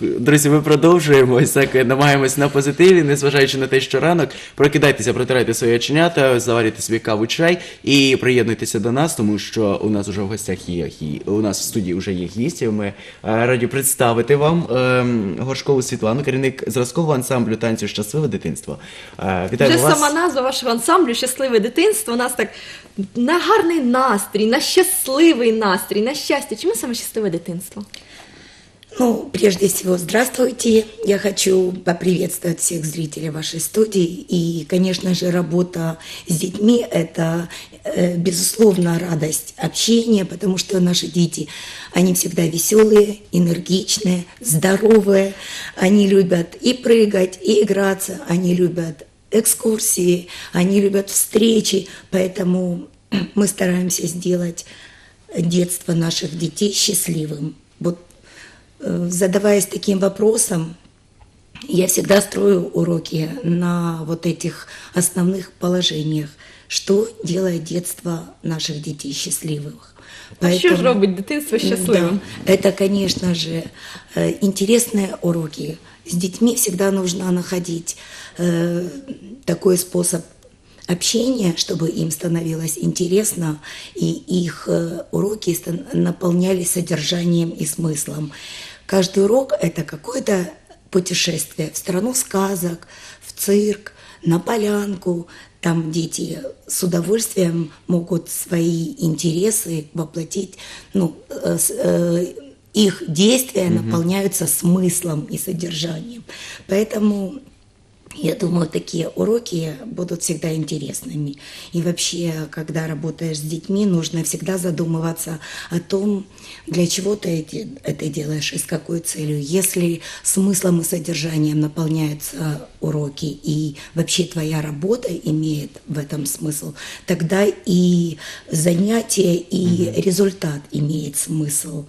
друзі, ми продовжуємо. Ось так намагаємось на позитиві, незважаючи на те, що ранок. Прокидайтеся, протирайте свої оченята, заварюйте собі каву чай і приєднуйтеся до нас, тому що у нас вже в гостях є у нас в студії вже є гісті. Ми е, раді представити вам ем, Горшкову Світлану, керівник зразкового ансамблю танцю Щасливе дитинство. Е, Вітаємо Вже вас. сама назва вашого ансамблю Щасливе дитинство. У нас так на гарний настрій, на щасливий настрій, на щастя. Чому саме щасливе дитинство? Ну, прежде всего, здравствуйте. Я хочу поприветствовать всех зрителей вашей студии. И, конечно же, работа с детьми – это, э, безусловно, радость общения, потому что наши дети, они всегда веселые, энергичные, здоровые. Они любят и прыгать, и играться. Они любят экскурсии, они любят встречи. Поэтому мы стараемся сделать детство наших детей счастливым. Вот задаваясь таким вопросом, я всегда строю уроки на вот этих основных положениях, что делает детство наших детей счастливых. А що ж Поэтому- робить дитинство щасливим? да, это, конечно же, э, интересные уроки. С детьми всегда нужно находить э, такой способ общения, чтобы им становилось интересно, и их э, уроки наполнялись содержанием и смыслом. Каждый урок – это какое-то путешествие в страну сказок, в цирк, на полянку. Там дети с удовольствием могут свои интересы воплотить, ну, э, э, их действия наполняются смыслом и содержанием. Поэтому я думаю, такие уроки будут всегда интересными. И вообще, когда работаешь с детьми, нужно всегда задумываться о том, для чего ты это делаешь и с какой целью. Если смыслом и содержанием наполняются уроки, и вообще твоя работа имеет в этом смысл, тогда и занятие, и результат имеет смысл.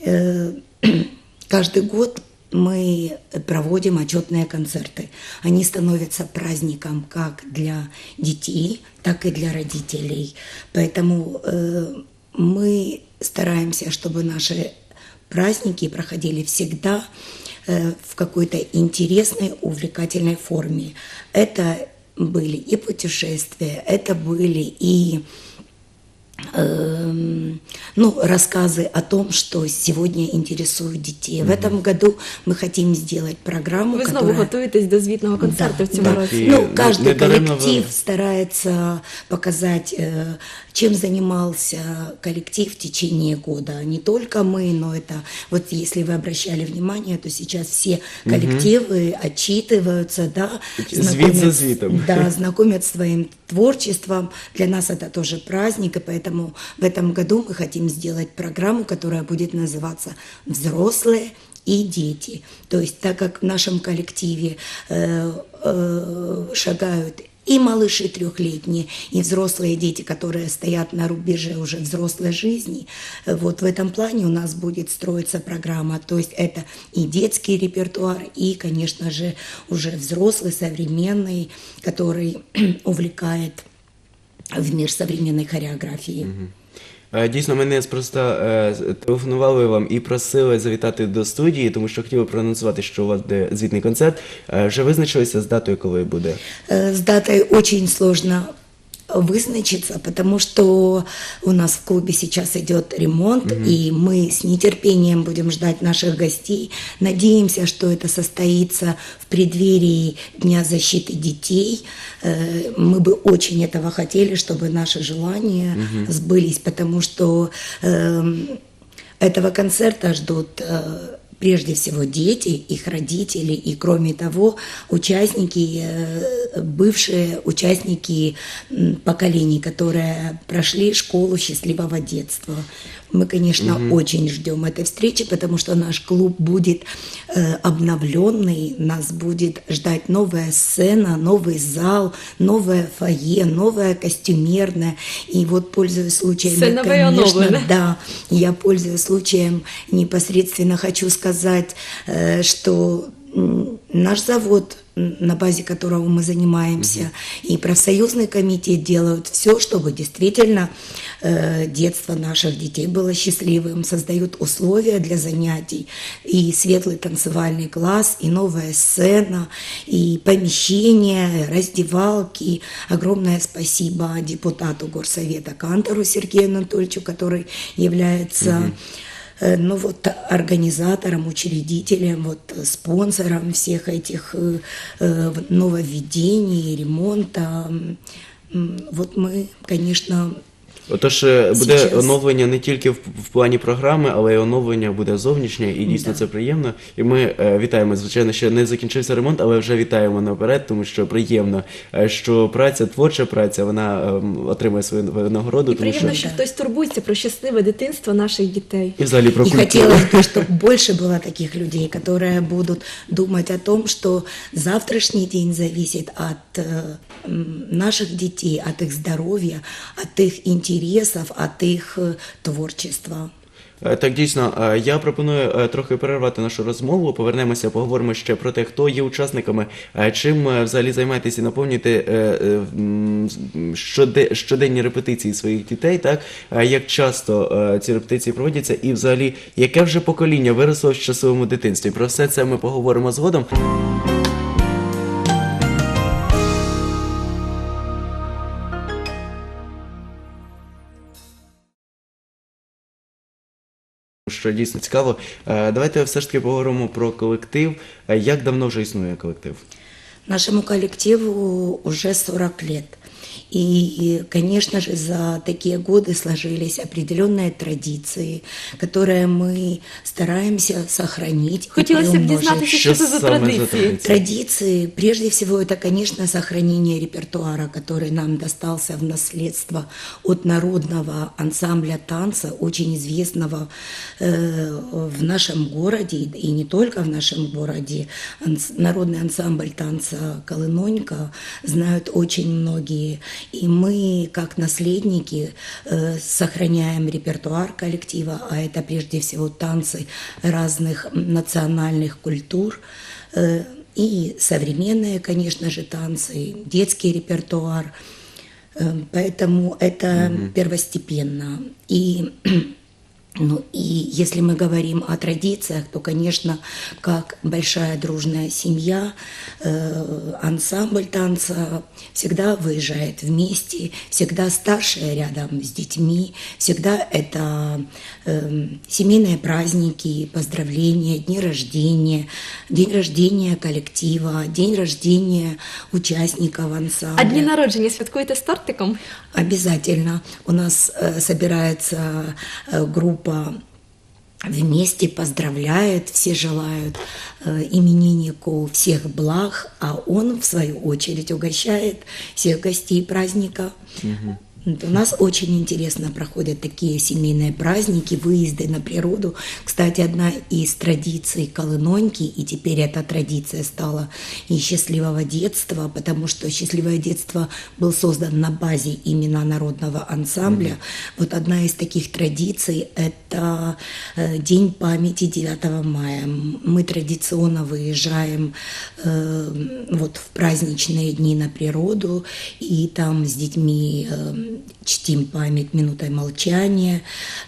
Э, Каждый год мы проводим отчетные концерты. Они становятся праздником как для детей, так и для родителей. Поэтому э, мы стараемся, чтобы наши праздники проходили всегда э, в какой-то интересной, увлекательной форме. Это были и путешествия, это были и эм, ну, рассказы о том, что сегодня интересует детей. В этом году мы хотим сделать программу, Ви знову которая... готуєтесь до звітного концерту в цьому да. році. І Ну, не- каждый недаремно коллектив ви- старается показать, э, чем занимался коллектив в течение года. Не только мы, но это вот если вы обращали внимание, то сейчас все коллективы отчитываются, да, Звіт за знакомят- звітом. Да, знакомят с своим творчеством. Для нас это тоже праздник, и поэтому в этом году мы хотим сделать программу, которая будет называться «Взрослые и дети». То есть так как в нашем коллективе э, э, шагают и малыши трехлетние, и взрослые дети, которые стоят на рубеже уже взрослой жизни. Э, Вот в этом плане у нас будет строиться программа. То есть это и детский репертуар, и, конечно же, уже взрослый, современный, который увлекает в мир современной хореографии. Е, Дійсно, мене просто е, телефонували вам і просили завітати до студії, тому що хотіли проанонсувати, що у вас буде звітний концерт. Е, Вже визначилися з датою, коли буде. Э, С датой очень сложно вызначиться, потому что у нас в клубе сейчас идет ремонт, и мы с нетерпением будем ждать наших гостей. Надеемся, что это состоится в преддверии Дня защиты детей. Э, Мы бы очень этого хотели, чтобы наши желания сбылись, потому что эм, этого концерта ждут э, прежде всего дети, их родители и, кроме того, участники, э, бывшие участники поколений, которые прошли школу счастливого детства. Мы, конечно, очень ждем этой встречи, потому что наш клуб будет э, обновленный, нас будет ждать новая сцена, новый зал, новое фойе, новая костюмерная. И вот, пользуясь случаем, новое и конечно, новое, да? да, я, пользуясь случаем, непосредственно хочу сказать, э, что наш завод на базе которого мы занимаемся, и профсоюзный комитет делают все, чтобы действительно э, детство наших детей было счастливым, создают условия для занятий, и светлый танцевальный класс, и новая сцена, и помещения, раздевалки. Огромное спасибо депутату Горсовета Кантору Сергею Анатольевичу, который является э, ну вот организатором, учредителем, вот э, спонсором всех этих э, э, нововведений, ремонта. Вот мы, конечно, Отож, е, буде Сейчас. оновлення не тільки в, в плані програми, але й оновлення буде зовнішнє, і дійсно Да. це приємно. І ми е, вітаємо. Звичайно, ще не закінчився ремонт, але вже вітаємо наперед, тому що приємно, е, що праця, творча праця, вона ем, отримує свою нагороду. І тому приємно, що що хтось турбується про щасливе дитинство наших дітей. і взагалі про И культуру. хотелось бы, чтобы больше было таких людей, которые будут думать о том, что завтрашний день зависит от э, м, наших детей, от их здоровья, от их интересов, от их э, творчества. Е, Так, дійсно, Е, я пропоную е, трохи перервати нашу розмову. Повернемося, поговоримо ще про те, хто є учасниками, е, чим е, взагалі займаєтесь і наповнюєте е, е, щоденні репетиції своїх дітей. Так Е, як часто е, ці репетиції проводяться, і взагалі яке вже покоління виросло в щасливому дитинстві? Про все це ми поговоримо згодом. Що дійсно цікаво. Е, Давайте все ж таки поговоримо про колектив. Е, Як давно вже існує колектив? Нашему коллективу уже 40 лет. И, конечно же, за такие годы сложились определенные традиции, которые мы стараемся сохранить. и Хотілося б приумножить. дізнатися, Що що це за саме за традиції. традиції? Традиции, прежде всего, это, конечно, сохранение репертуара, который нам достался в наследство от народного ансамбля танца, очень известного э, в нашем городе, и не только в нашем городе. Анс- Народный ансамбль танца «Колынонька» знают очень многие. и мы, как наследники, э, сохраняем репертуар коллектива, а это прежде всего танцы разных национальных культур, э, и современные, конечно же, танцы, детский репертуар. Э, Поэтому это первостепенно. И ну и если мы говорим о традициях, то, конечно, как большая дружная семья, э, ансамбль танца всегда выезжает вместе, всегда старшие рядом с детьми, всегда это э, семейные праздники, поздравления, дни рождения, день рождения коллектива, день рождения участников ансамбля. А дні народження святкуєте з тортиком? Обязательно. У нас э, собирается э, группа вместе поздравляет, все желают э, имениннику всех благ, а он, в свою очередь, угощает всех гостей праздника. Вот У нас очень интересно проходят такие семейные праздники, выезды на природу. Кстати, одна из традиций Колыноньки, и теперь эта традиция стала и счастливого детства, потому что счастливое детство был создан на базе именно народного ансамбля. Вот одна из таких традиций – это э, День памяти 9 мая. Мы традиционно выезжаем э, вот в праздничные дни на природу, и там с детьми э, чтим память минутой молчания.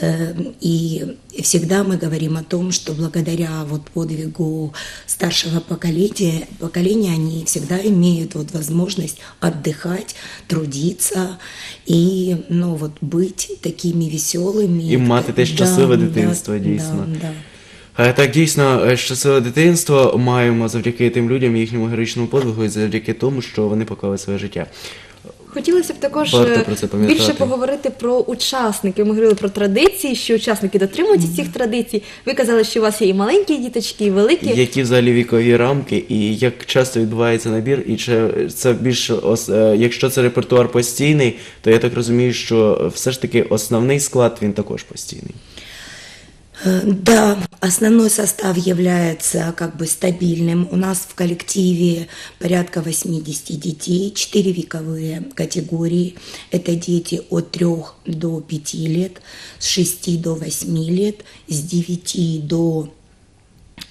Э, И всегда мы говорим о том, что благодаря вот подвигу старшего поколения, поколения они всегда имеют вот возможность отдыхать, трудиться и ну, вот быть такими веселыми. І мати те щасливе дитинство, дійсно. Да, да. Е, Так, дійсно, е, щасливе дитинство маємо завдяки тим людям і їхньому героїчному подвигу, і завдяки тому, що вони поклали своє життя. Хотілося б також Варто е, про це пам'ятати. більше поговорити про учасників. Ми говорили про традиції, що учасники дотримуються цих традицій. Ви казали, що у вас є і маленькі діточки, і великі. Які взагалі вікові рамки, і як часто відбувається набір, і чи це більше якщо це репертуар постійний, то я так розумію, що все ж таки основний склад він також постійний. Э, Да, основной состав является как бы стабильным. У нас в коллективе порядка 80 детей, 4 вековые категории. Это дети от 3 до 5 лет, с 6 до 8 лет, с 9 до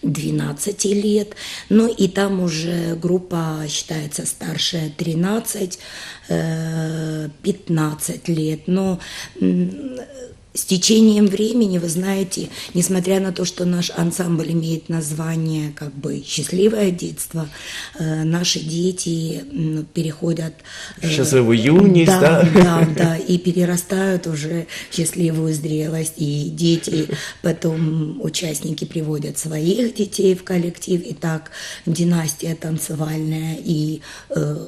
12 лет. Ну и там уже группа считается старшая 13, э, 15 лет. Но с течением времени, вы знаете, несмотря на то, что наш ансамбль имеет название как бы «Счастливое детство», э, наши дети переходят... э, Счастливую юность, да? да? Да, да, и перерастают уже в счастливую зрелость, и дети, потом участники приводят своих детей в коллектив, и так династия танцевальная, и э,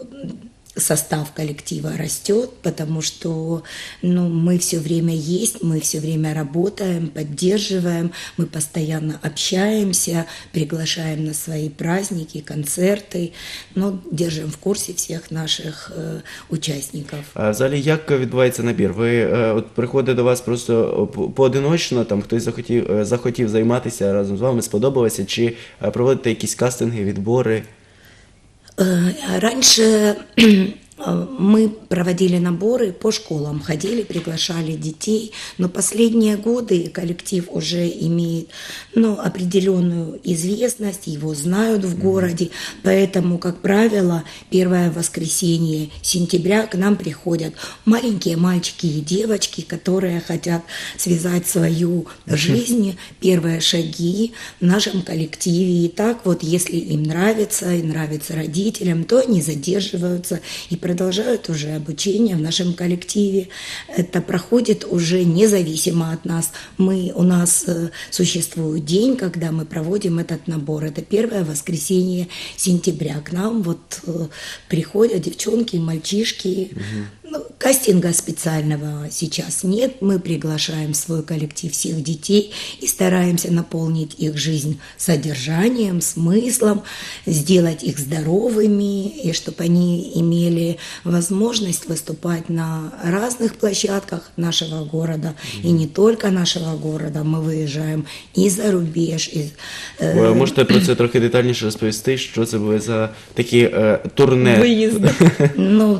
состав коллектива растет, потому что ну, мы все время есть, мы все время работаем, поддерживаем, мы постоянно общаемся, приглашаем на свои праздники, концерты, но держим в курсе всех наших э, участников. А взагалі, як відбувається набір? Ви е, от приходить до вас просто по- поодиночно, там хтось захотів, е, захотів займатися разом з вами, сподобалося, чи е, проводите якісь кастинги, відбори? Э, Раньше мы проводили наборы по школам, ходили, приглашали детей, но последние годы коллектив уже имеет ну, определенную известность, его знают в городе, поэтому, как правило, первое воскресенье сентября к нам приходят маленькие мальчики и девочки, которые хотят связать свою жизнь, первые шаги в нашем коллективе. И так вот, если им нравится и нравится родителям, то они задерживаются и продолжают уже обучение в нашем коллективе. Это проходит уже независимо от нас. Мы, у нас э, существует день, когда мы проводим этот набор. Это первое воскресенье сентября. К нам вот э, приходят девчонки, мальчишки. Ну, кастинга специального сейчас нет. Мы приглашаем в свой коллектив всех детей и стараемся наполнить их жизнь содержанием, смыслом, сделать их здоровыми, и чтобы они имели возможность выступать на разных площадках нашего города. И не только нашего города. Мы выезжаем и за рубеж, и, э, Ви можете про це трохи детальніше розповісти, що це були за такі е, турне? Виїзди. Ну,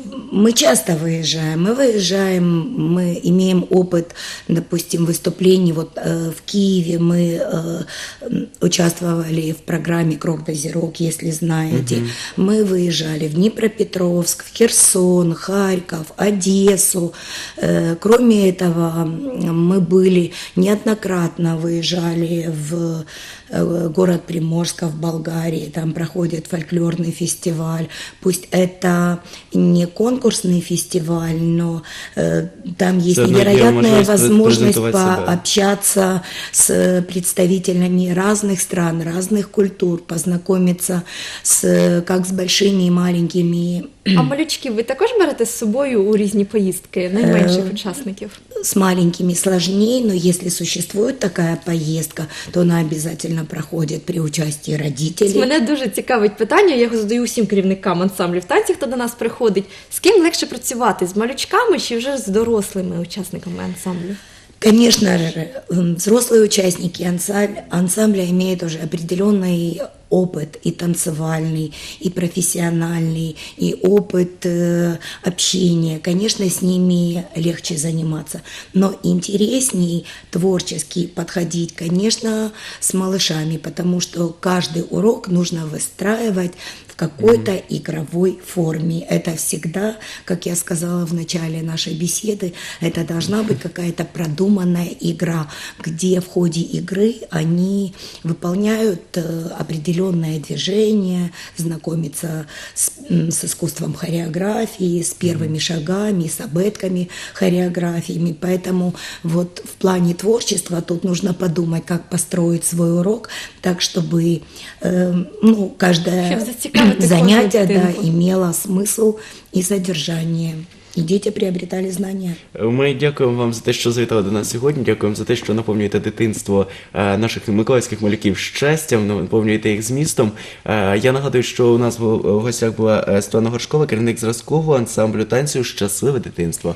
мы часто выезжаем. Мы выезжаем, мы имеем опыт, допустим, выступлений. Вот э, в Киеве мы э, участвовали в программе «Крок до зирок», если знаете. Мы выезжали в Днепропетровск, в Херсон, Харьков, Одессу. Э, кроме этого, мы были неоднократно выезжали в э, город Приморска в Болгарии, там проходит фольклорный фестиваль. Пусть это не конкурсный фестиваль, но э, там есть Всё равно є невероятная можливість возможность презентувати себе. пообщаться с представителями разных стран, разных культур, познакомиться с, э, как с большими и маленькими А малючків ви також берете з собою у різні поїздки найменших учасників? с маленькими сложнее, но если существует такая поездка, то она обязательно проходит при участии родителей. Мене дуже цікавить питання, я його задаю усім керівникам ансамблів танців, хто до нас приходить. З ким легше працювати? З малючками чи вже з дорослими учасниками ансамблю? Конечно же, м, взрослые участники ансамбля, ансамбля имеют уже определенный опыт и танцевальный, и профессиональный, и опыт э, общения. Конечно, с ними легче заниматься, но интересней творчески подходить, конечно, с малышами, потому что каждый урок нужно выстраивать какой-то игровой форме. Это всегда, как я сказала в начале нашей беседы, это должна быть какая-то продуманная игра, где в ходе игры они выполняют э, определенное движение, знакомятся с, с искусством хореографии, с первыми шагами, с обетками хореографиями. Поэтому вот в плане творчества тут нужно подумать, как построить свой урок так, чтобы э, ну, Щоб зацікавити занятие да, имело смысл и содержание. И дети приобретали знания. Ми дякуємо вам за те, що завітали до нас сьогодні. Дякуємо за те, що наповнюєте дитинство наших миколаївських малюків щастям, наповнюєте їх змістом. Я нагадую, що у нас в гостях була Світлана Горшкова, керівник зразкового ансамблю танцю Щасливе дитинство.